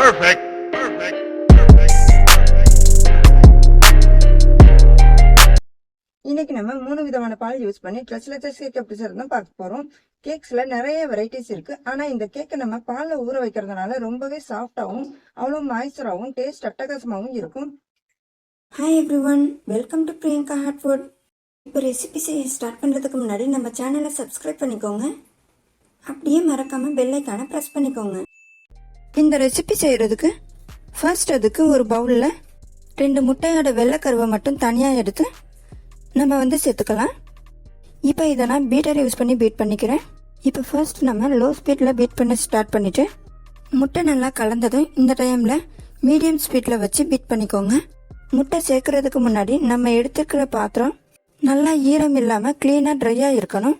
Perfect. Perfect. இன்னைக்கு நம்ம மூணு விதமான பால் யூஸ் பண்ணி ட்ரெஸ்லெஸ் கேக் எப்படி செய்யறதுன்னு பார்க்க போறோம். கேக்ஸ்ல நிறைய வெரைட்டிஸ் இருக்கு. ஆனா இந்த கேக்கை நம்ம பால்ல ஊற வைக்கிறதுனால ரொம்பவே சாஃப்டாவும் அவ்வளோ மாய்ஸ்சராகவும் டேஸ்ட் அட்டகாசமாகவும் இருக்கும். Hi everyone welcome to Priyanka hot food இப்போ ரெசிபி செய்ய ஸ்டார்ட் பண்ணுறதுக்கு முன்னாடி நம்ம சேனலை சப்ஸ்கிரைப் பண்ணிக்கோங்க. அப்படியே மறக்காமல் பெல்லைக்கான ப்ரெஸ் பண்ணிக்கோங்க. இந்த ரெசிபி செய்யறதுக்கு ஃபர்ஸ்ட் அதுக்கு ஒரு பவுலில் ரெண்டு முட்டையோட வெள்ளைக்கருவை மட்டும் தனியாக எடுத்து நம்ம வந்து சேர்த்துக்கலாம். இப்போ இதை நான் பீட்டர் யூஸ் பண்ணி பீட் பண்ணிக்கிறேன். இப்போ ஃபர்ஸ்ட் நம்ம லோ ஸ்பீடில் பீட் பண்ண ஸ்டார்ட் பண்ணிவிட்டு முட்டை நல்லா கலந்ததும் இந்த டைமில் மீடியம் ஸ்பீடில் வச்சு பீட் பண்ணிக்கோங்க. முட்டை சேர்க்கறதுக்கு முன்னாடி நம்ம எடுத்துக்கிற பாத்திரம் நல்லா ஈரம் இல்லாமல் க்ளீனாக ட்ரையாக இருக்கணும்.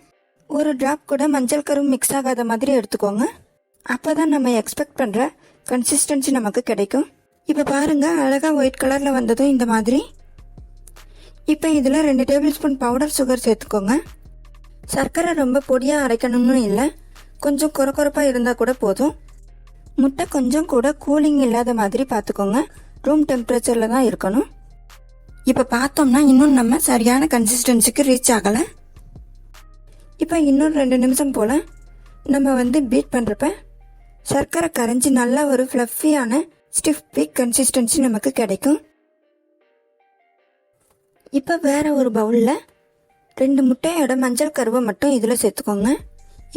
ஒரு ட்ராப் கூட மஞ்சள் கரும் மிக்ஸ் ஆகாத மாதிரி எடுத்துக்கோங்க. அப்பதான் நம்ம எக்ஸ்பெக்ட் பண்ற கன்சிஸ்டன்சி நமக்கு கிடைக்கும். இப்போ பாருங்க அழகா ஒயிட் கலர்ல வந்ததும் இந்த மாதிரி. இப்போ இதில் ரெண்டு டேபிள் ஸ்பூன் பவுடர் சுகர் சேர்த்துக்கோங்க. சர்க்கரை ரொம்ப பொடியாக அரைக்கணும்னு இல்லை கொஞ்சம் கொரகொரப்பாக இருந்தால் கூட போதும். முட்டை கொஞ்சம் கூட கூலிங் இல்லாத மாதிரி பார்த்துக்கோங்க. ரூம் டெம்பரேச்சரில் தான் இருக்கணும். இப்போ பார்த்தோம்னா இன்னும் நம்ம சரியான கன்சிஸ்டன்சிக்கு ரீச் ஆகலை. இப்போ இன்னும் ரெண்டு நிமிஷம் போல் நம்ம வந்து பீட் பண்ணுறப்ப சர்க்கரை கரைஞ்சி நல்லா ஒரு ஃப்ளஃபியான ஸ்டிஃப் பீக் கன்சிஸ்டன்சி நமக்கு கிடைக்கும். இப்போ வேற ஒரு பவுலில் ரெண்டு முட்டையோட மஞ்சள் கருவை மட்டும் இதில் சேர்த்துக்கோங்க.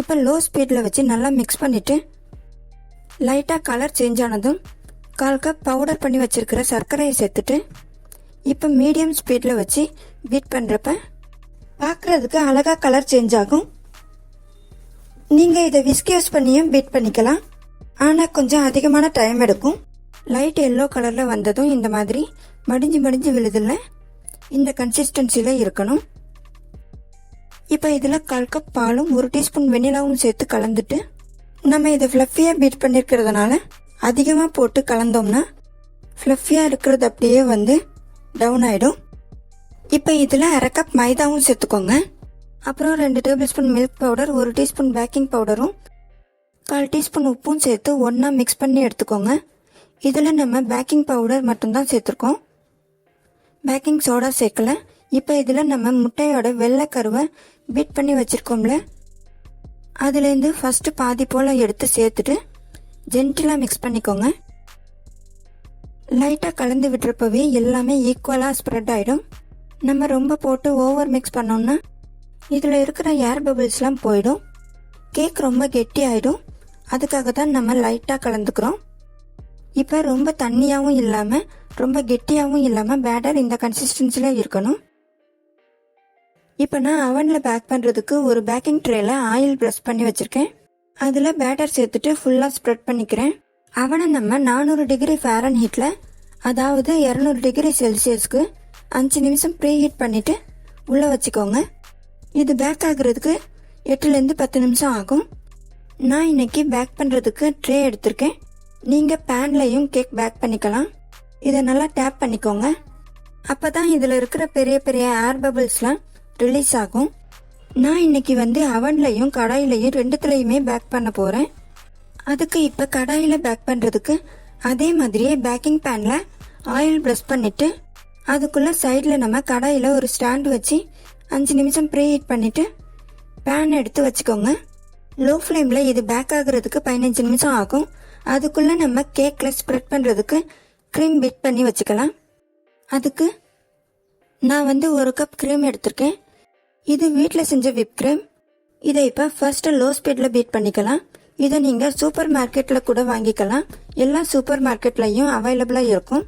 இப்போ லோ ஸ்பீடில் வச்சு நல்லா மிக்ஸ் பண்ணிவிட்டு லைட்டாக கலர் சேஞ்ச் ஆனதும் கால் கப் பவுடர் பண்ணி வச்சுருக்கிற சர்க்கரையை சேர்த்துட்டு இப்போ மீடியம் ஸ்பீடில் வச்சு பீட் பண்ணுறப்ப பார்க்குறதுக்கு அழகாக கலர் சேஞ்ச் ஆகும். நீங்கள் இதை விஸ்க் யூஸ் பண்ணியும் பீட் பண்ணிக்கலாம். ஆனால் கொஞ்சம் அதிகமான டைம் எடுக்கும். லைட் எல்லோ கலரில் வந்ததும் இந்த மாதிரி மடிஞ்சு மடிஞ்சு விழுதில்ல? இந்த கன்சிஸ்டன்சியில் இருக்கணும். இப்போ இதில் கால் கப் பாலும் ஒரு டீஸ்பூன் வெண்ணிலாவும் சேர்த்து கலந்துட்டு நம்ம இதை ஃப்ளஃபியாக பீட் பண்ணியிருக்கிறதுனால அதிகமாக போட்டு கலந்தோம்னா ஃப்ளஃபியாக இருக்கிறது அப்படியே வந்து டவுன் ஆகிடும் இப்போ இதில் அரை கப் மைதாவும் சேர்த்துக்கோங்க. அப்புறம் ரெண்டு டேபிள் ஸ்பூன் மில்க் பவுடர் ஒரு டீஸ்பூன் பேக்கிங் பவுடரும் கால் டீஸ்பூன் உப்பும் சேர்த்து ஒன்றா மிக்ஸ் பண்ணி எடுத்துக்கோங்க. இதில் நம்ம பேக்கிங் பவுடர் மட்டும்தான் சேர்த்துருக்கோம். பேக்கிங் சோடா சேர்க்கல. இப்போ இதில் நம்ம முட்டையோட வெள்ளை கருவை பீட் பண்ணி வச்சுருக்கோம்ல. அதுலேருந்து ஃபஸ்ட்டு பாதி போல் எடுத்து சேர்த்துட்டு ஜென்டிலாக மிக்ஸ் பண்ணிக்கோங்க. லைட்டாக கலந்து விட்டுறப்பவே எல்லாமே ஈக்குவலாக ஸ்ப்ரெட் ஆகிடும் நம்ம ரொம்ப போட்டு ஓவர் மிக்ஸ் பண்ணோம்னா இதில் இருக்கிற ஏர் பபிள்ஸ்லாம் போயிடும். கேக் ரொம்ப கெட்டி ஆகிடும் அதுக்காக தான் நம்ம லைட்டாக கலந்துக்கிறோம். இப்போ ரொம்ப தண்ணியாகவும் இல்லாமல் ரொம்ப கெட்டியாகவும் இல்லாமல் பேட்டர் இந்த கன்சிஸ்டன்சியில் இருக்கணும். இப்போ நான் அவனில் பேக் பண்ணுறதுக்கு ஒரு பேக்கிங் ட்ரேல ஆயில் ப்ரெஸ் பண்ணி வச்சுருக்கேன். அதில் பேட்டர் சேர்த்துட்டு ஃபுல்லாக ஸ்ப்ரெட் பண்ணிக்கிறேன். அவனை நம்ம நானூறு டிகிரி ஃபேரன் ஹீட்டில் அதாவது இரநூறு டிகிரி செல்சியஸ்க்கு அஞ்சு நிமிஷம் ப்ரீ ஹீட் பண்ணிவிட்டு உள்ளே வச்சுக்கோங்க. இது பேக் ஆகுறதுக்கு எட்டுலேருந்து பத்து நிமிஷம் ஆகும். நான் இன்னைக்கு பேக் பண்ணுறதுக்கு ட்ரே எடுத்திருக்கேன். நீங்கள் பேன்லையும் கேக் பேக் பண்ணிக்கலாம். இதை நல்லா டேப் பண்ணிக்கோங்க. அப்போ தான் இதில் இருக்கிற பெரிய பெரிய ஏர் பபிள்ஸ்லாம் ரிலீஸ் ஆகும். நான் இன்னைக்கு வந்து அவன்லையும் கடாயிலையும் ரெண்டுத்துலையுமே பேக் பண்ண போகிறேன் அதுக்கு இப்போ கடாயில் பேக் பண்ணுறதுக்கு அதே மாதிரியே பேக்கிங் பேனில் ஆயில் ப்ரெஷ் பண்ணிவிட்டு அதுக்குள்ளே சைடில் நம்ம கடாயில் ஒரு ஸ்டாண்ட் வச்சு அஞ்சு நிமிஷம் ப்ரீ ஹீட் பண்ணிவிட்டு பேன் எடுத்து வச்சுக்கோங்க. லோ ஃப்ளேமில் இது பேக் ஆகுறதுக்கு பதினஞ்சு நிமிஷம் ஆகும். அதுக்குள்ளே நம்ம கேக்கில் ஸ்ப்ரெட் பண்ணுறதுக்கு க்ரீம் பிட் பண்ணி வச்சுக்கலாம். அதுக்கு நான் வந்து ஒரு கப் க்ரீம் எடுத்திருக்கேன். இது வீட்டில் செஞ்ச விப் க்ரீம் இதை இப்போ ஃபர்ஸ்ட்டு லோ ஸ்பீடில் பீட் பண்ணிக்கலாம். இதை நீங்கள் சூப்பர் மார்க்கெட்டில் கூட வாங்கிக்கலாம். எல்லா சூப்பர் மார்க்கெட்லையும் அவைலபிளாக இருக்கும்.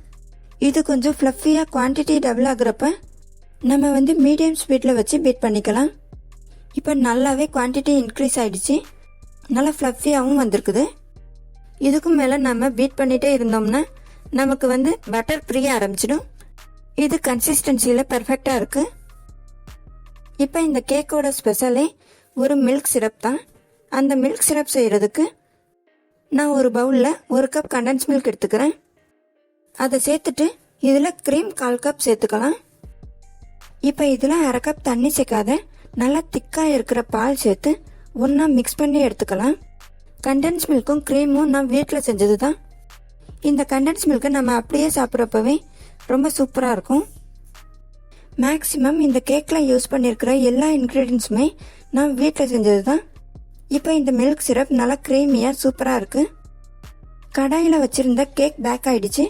இது கொஞ்சம் ஃப்ளஃபியாக குவான்டிட்டி டபுள் ஆகுறப்ப நம்ம வந்து மீடியம் ஸ்பீடில் வச்சு பீட் பண்ணிக்கலாம். இப்போ நல்லாவே குவான்டிட்டி இன்க்ரீஸ் ஆயிடுச்சு. நல்லா ஃப்ளஃபியாகவும் வந்திருக்குது. இதுக்கும் மேலே நம்ம பீட் பண்ணிகிட்டே இருந்தோம்னா நமக்கு வந்து பட்டர் பிரிய ஆரம்பிச்சிடும். இது கன்சிஸ்டன்சியில் பர்ஃபெக்டாக இருக்குது இப்போ இந்த கேக்கோட ஸ்பெஷலே ஒரு மில்க் சிரப் தான். அந்த மில்க் சிரப் செய்கிறதுக்கு நான் ஒரு பவுலில் ஒரு கப் கண்டன்ஸ் மில்க் எடுத்துக்கிறேன். அதை சேர்த்துட்டு இதில் க்ரீம் கால் கப் சேர்த்துக்கலாம். இப்போ இதில் அரை கப் தண்ணி சேர்க்காத. நல்லா திக்காக இருக்கிற பால் சேர்த்து ஒன்றா மிக்ஸ் பண்ணி எடுத்துக்கலாம். கண்டென்ஸ் மில்க்கும் க்ரீமும் நான் வீட்டில் செஞ்சது தான் இந்த கண்டென்ஸ் மில்கை நம்ம அப்படியே சாப்பிட்றப்பவே ரொம்ப சூப்பராக இருக்கும். மேக்ஸிமம் இந்த கேக்கில் யூஸ் பண்ணியிருக்கிற எல்லா இன்க்ரீடியன்ஸுமே நான் வீட்டில் செஞ்சது தான் இப்போ இந்த மில்க் சிரப் நல்லா க்ரீமியாக சூப்பராக இருக்குது கடாயில் வச்சுருந்த கேக் பேக் ஆகிடுச்சு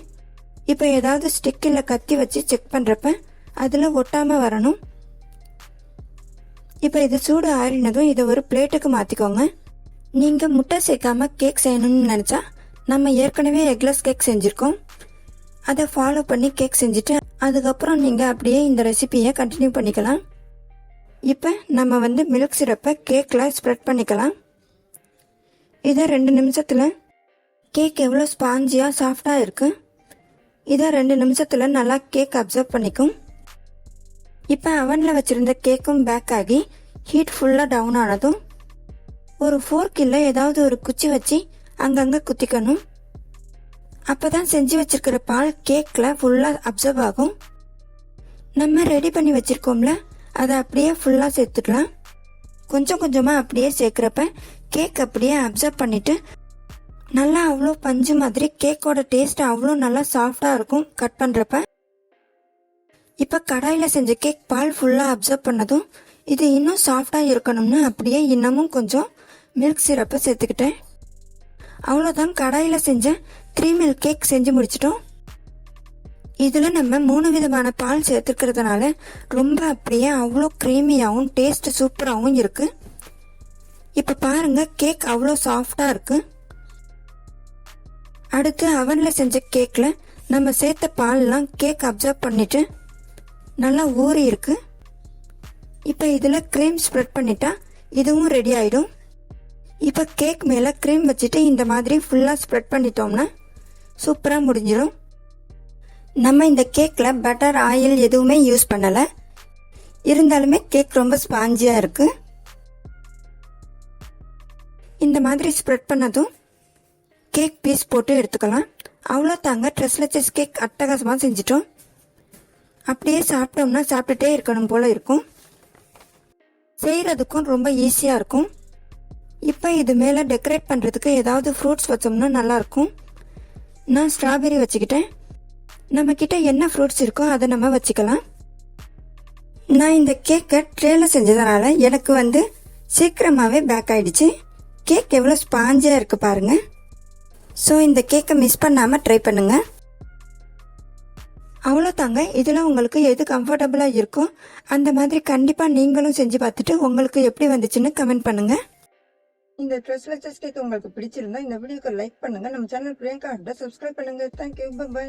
இப்போ ஏதாவது ஸ்டிக் இல்லை கத்தி வச்சு செக் பண்ணுறப்ப அதில் ஒட்டாமல் வரணும். இப்போ இது சூடு ஆறினதும் இதை ஒரு பிளேட்டுக்கு மாற்றிக்கோங்க நீங்கள் முட்டை சேர்க்காம கேக் செய்யணும்னு நினச்சா நம்ம ஏற்கனவே எக்லஸ் கேக் செஞ்சுருக்கோம். அதை ஃபாலோ பண்ணி கேக் செஞ்சுட்டு அதுக்கப்புறம் நீங்கள் அப்படியே இந்த ரெசிபியை கண்டினியூ பண்ணிக்கலாம். இப்போ நம்ம வந்து மில்க் சிரப்பை கேக்கில் ஸ்ப்ரெட் பண்ணிக்கலாம். இதை ரெண்டு நிமிஷத்தில் கேக் எவ்வளோ ஸ்பாஞ்சியாக சாஃப்டாக இருக்குது இதை ரெண்டு நிமிஷத்தில் நல்லா கேக் அப்சர்வ் பண்ணிக்கும். இப்போ அவனில் வச்சுருந்த கேக்கும் பேக் ஆகி ஹீட் ஃபுல்லாக டவுன் ஆனதும் ஒரு ஃபோர்க் இல்லை ஏதாவது ஒரு குச்சி வச்சு அங்கங்கே குத்திக்கணும். அப்போதான் செஞ்சு வச்சிருக்கிற பால் கேக்கில் ஃபுல்லாக அப்சர்வ் ஆகும். நம்ம ரெடி பண்ணி வச்சிருக்கோம்ல அதை அப்படியே ஃபுல்லாக சேர்த்துக்கலாம் கொஞ்சம் கொஞ்சமாக அப்படியே சேர்க்குறப்ப கேக் அப்படியே அப்சர்வ் பண்ணிட்டு நல்லா அவ்வளோ பஞ்சு மாதிரி கேக்கோட டேஸ்ட் அவ்வளோ நல்லா சாஃப்டாக இருக்கும் கட் பண்ணுறப்ப இப்போ கடாயில் செஞ்ச கேக் பால் ஃபுல்லாக அப்சர்வ் பண்ணதும் இது இன்னும் சாஃப்டாக இருக்கணும்னு அப்படியே இன்னமும் கொஞ்சம் மில்க் சிரப்பை சேர்த்துக்கிட்டேன். அவ்வளோதான் கடாயில் செஞ்ச த்ரீ மில்க் கேக் செஞ்சு முடிச்சிட்டோம். இதில் நம்ம மூணு விதமான பால் சேர்த்துக்கிறதுனால ரொம்ப அப்படியே அவ்வளோ க்ரீமியாகவும் டேஸ்ட் சூப்பராகவும் இருக்குது இப்போ பாருங்க கேக் அவ்வளோ சாஃப்டாக இருக்குது அடுத்து அவனில் செஞ்ச கேக்கில் நம்ம சேர்த்த பால்லாம் கேக் அப்சர்வ் பண்ணிட்டு நல்லா ஊறி இருக்கு. இப்போ இதில் க்ரீம் ஸ்ப்ரெட் பண்ணிட்டா இதுவும் ரெடி ஆகிடும் இப்போ கேக் மேலே க்ரீம் வச்சுட்டு இந்த மாதிரி ஃபுல்லாக ஸ்ப்ரெட் பண்ணிட்டோம்னா சூப்பராக முடிஞ்சிடும் நம்ம இந்த கேக்கில் பட்டர் ஆயில் எதுவுமே யூஸ் பண்ணலை. இருந்தாலுமே கேக் ரொம்ப ஸ்பாஞ்சியாக இருக்குது இந்த மாதிரி ஸ்ப்ரெட் பண்ணதும் கேக் பீஸ் போட்டு எடுத்துக்கலாம். அவ்வளோ தாங்க ட்ரெஸ்லெச்சஸ் கேக் அட்டகாசமாக செஞ்சிட்டோம். அப்படியே சாப்பிட்டோம்னா சாப்பிட்டுட்டே இருக்கணும் போல இருக்கும். செய்கிறதுக்கும் ரொம்ப ஈஸியாக இருக்கும். இப்போ இது மேலே டெக்கரேட் பண்ணுறதுக்கு ஏதாவது ஃப்ரூட்ஸ் வச்சோம்னா நல்லாயிருக்கும். நான் ஸ்ட்ராபெரி வச்சுக்கிட்டேன். நம்ம கிட்ட என்ன ஃப்ரூட்ஸ் இருக்கோ அதை நம்ம வச்சுக்கலாம். நான் இந்த கேக்கை ட்ரேல செஞ்சதுனால எனக்கு வந்து சீக்கிரமாகவே பேக் ஆயிடுச்சு. கேக் எவ்வளோ ஸ்பாஞ்சியாக இருக்குது பாருங்கள் ஸோ இந்த கேக்கை மிஸ் பண்ணாமல் ட்ரை பண்ணுங்கள் அவ்வளோதாங்க இதில் உங்களுக்கு எது கம்ஃபர்டபுளாக இருக்கோ அந்த மாதிரி கண்டிப்பாக நீங்களும் செஞ்சு பார்த்துட்டு உங்களுக்கு எப்படி வந்துச்சுன்னு கமெண்ட் பண்ணுங்கள் இந்த ட்ரெஸ் வச்ச கேக் உங்களுக்கு பிடிச்சிருந்தா இந்த வீடியோக்கு லைக் பண்ணுங்கள் நம்ம சேனல் பிரியங்கா சப்ஸ்கிரைப் பண்ணுங்கள் தேங்க்யூ பை